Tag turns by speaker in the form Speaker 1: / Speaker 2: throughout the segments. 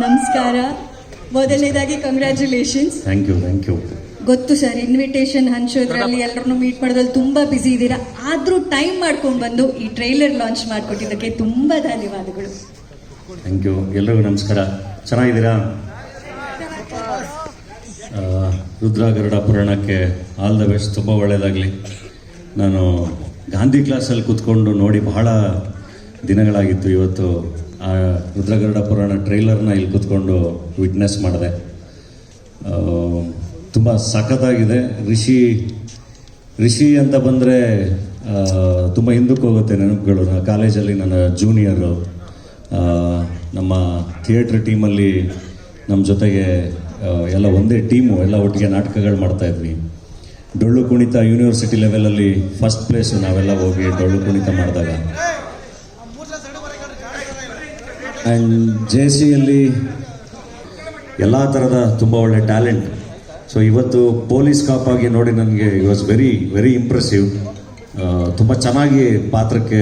Speaker 1: ನಮಸ್ಕಾರ. ಮೊದಲನೇದಾಗಿ congratulations
Speaker 2: thank you thank you
Speaker 1: ಗೊತ್ತು ಸರ್ ಇನ್ವಿಟೇಷನ್ ಹಂಚೋದ್ರಲ್ಲಿ ಎಲ್ಲರನ್ನು ಮೀಟ್ ಮಾಡೋದ್ರಲ್ಲಿ ತುಂಬಾ ಬಿಸಿ ಇದ್ದೀರಾ? ಆದ್ರೂ ಟೈಮ್ ಮಾಡ್ಕೊಂಡು ಬಂದು ಈ ಟ್ರೈಲರ್ ಲಾಂಚ್ ಮಾಡಿಕೊಟ್ಟಿದ್ದಕ್ಕೆ ತುಂಬಾ ಧನ್ಯವಾದಗಳು.
Speaker 2: ಥ್ಯಾಂಕ್ ಯು ಎಲ್ಲರಿಗೂ ನಮಸ್ಕಾರ. ಚೆನ್ನಾಗಿದ್ದೀರಾ? ರುದ್ರ ಗರುಡ ಪುರಾಣಕ್ಕೆ ಆಲ್ ದ ಬೆಸ್ಟ್ ತುಂಬ ಒಳ್ಳೆಯದಾಗಲಿ ನಾನು ಗಾಂಧಿ ಕ್ಲಾಸಲ್ಲಿ ಕೂತ್ಕೊಂಡು ನೋಡಿ ಬಹಳ ದಿನಗಳಾಗಿತ್ತು ಇವತ್ತು. ಆ ರುದ್ರಗರುಡ ಪುರಾಣ ಟ್ರೈಲರ್ನ ಇಲ್ಲಿ ಕೂತ್ಕೊಂಡು ವಿಟ್ನೆಸ್ ಮಾಡಿದೆ. ತುಂಬ ಸಖತ್ತಾಗಿದೆ. ರಿಷಿ ರಿಷಿ ಅಂತ ಬಂದರೆ ತುಂಬ ಹಿಂದಕ್ಕೆ ಹೋಗುತ್ತೆ ನೆನಪುಗಳು. ನಾನು ಕಾಲೇಜಲ್ಲಿ ನನ್ನ ಜೂನಿಯರು ನಮ್ಮ ಥಿಯೇಟ್ರ್ ಟೀಮಲ್ಲಿ ನಮ್ಮ ಜೊತೆಗೆ ಎಲ್ಲ ಒಂದೇ ಟೀಮು ಎಲ್ಲ ಒಟ್ಟಿಗೆ ನಾಟಕಗಳು ಮಾಡ್ತಾಯಿದ್ವಿ ಡೊಳ್ಳು ಕುಣಿತ ಯೂನಿವರ್ಸಿಟಿ ಲೆವೆಲಲ್ಲಿ ಫಸ್ಟ್ ಪ್ಲೇಸು ನಾವೆಲ್ಲ ಹೋಗಿ ಡೊಳ್ಳು ಕುಣಿತ ಮಾಡಿದಾಗ. ಆ್ಯಂಡ್ ಜೆ ಸಿಯಲ್ಲಿ ಎಲ್ಲ ಥರದ ತುಂಬ ಒಳ್ಳೆ ಟ್ಯಾಲೆಂಟ್ ಸೊ ಇವತ್ತು ಪೊಲೀಸ್ ಕಾಪಾಗಿ ನೋಡಿ ನನಗೆ it was very very impressive ತುಂಬ ಚೆನ್ನಾಗಿ ಪಾತ್ರಕ್ಕೆ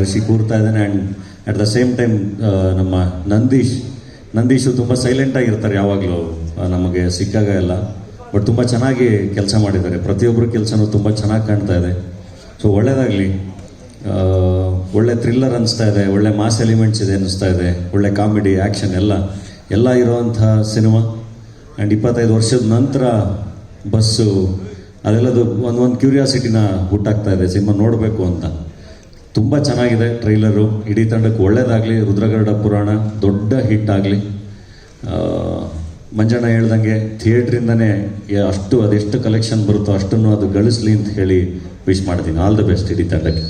Speaker 2: ಋಷಿ ರಿಷಿ ಕೂರ್ತಾ ಇದ್ದಾನೆ. And at the same time ನಮ್ಮ ನಂದೀಶ್, ನಂದೀಶು ತುಂಬ ಸೈಲೆಂಟಾಗಿರ್ತಾರೆ ಯಾವಾಗಲೂ ನಮಗೆ ಸಿಕ್ಕಾಗ ಎಲ್ಲ. ಬಟ್ ತುಂಬ ಚೆನ್ನಾಗಿ ಕೆಲಸ ಮಾಡಿದ್ದಾರೆ. ಪ್ರತಿಯೊಬ್ಬರು ಕೆಲಸನೂ ತುಂಬ ಚೆನ್ನಾಗಿ ಕಾಣ್ತಾ ಇದೆ. ಸೊ ಒಳ್ಳೆಯದಾಗಲಿ ಒಳ್ಳೆ ಥ್ರಿಲ್ಲರ್ ಅನಿಸ್ತಾ ಇದೆ, ಒಳ್ಳೆ ಮಾಸ್ ಎಲಿಮೆಂಟ್ಸ್ ಇದೆ ಅನಿಸ್ತಾ ಇದೆ, ಒಳ್ಳೆ ಕಾಮಿಡಿ, ಆ್ಯಕ್ಷನ್ ಎಲ್ಲ ಎಲ್ಲ ಇರುವಂಥ ಸಿನಿಮಾ. ಆ್ಯಂಡ್ ಇಪ್ಪತ್ತೈದು ವರ್ಷದ ನಂತರ ಬಸ್ಸು, ಅದೆಲ್ಲದು ಒಂದು ಒಂದು ಕ್ಯೂರಿಯಾಸಿಟಿನ ಹುಟ್ಟಾಗ್ತಾ ಇದೆ, ಸಿನಿಮಾ ನೋಡಬೇಕು ಅಂತ. ತುಂಬ ಚೆನ್ನಾಗಿದೆ ಟ್ರೈಲರು, ಇಡೀ ತಂಡಕ್ಕೆ ಒಳ್ಳೇದಾಗಲಿ, ರುದ್ರಗರಡ ಪುರಾಣ ದೊಡ್ಡ ಹಿಟ್ ಆಗಲಿ. ಮಂಜಣ್ಣ ಹೇಳ್ದಂಗೆ ಥಿಯೇಟ್ರಿಂದನೇ ಅಷ್ಟು ಅದೆಷ್ಟು ಕಲೆಕ್ಷನ್ ಬರುತ್ತೋ ಅಷ್ಟನ್ನು ಅದು ಗಳಿಸ್ಲಿ ಅಂತ ಹೇಳಿ ವಿಶ್ ಮಾಡ್ತೀನಿ. ಆಲ್ ದ ಬೆಸ್ಟ್ ಇಡೀ ತಂಡಕ್ಕೆ.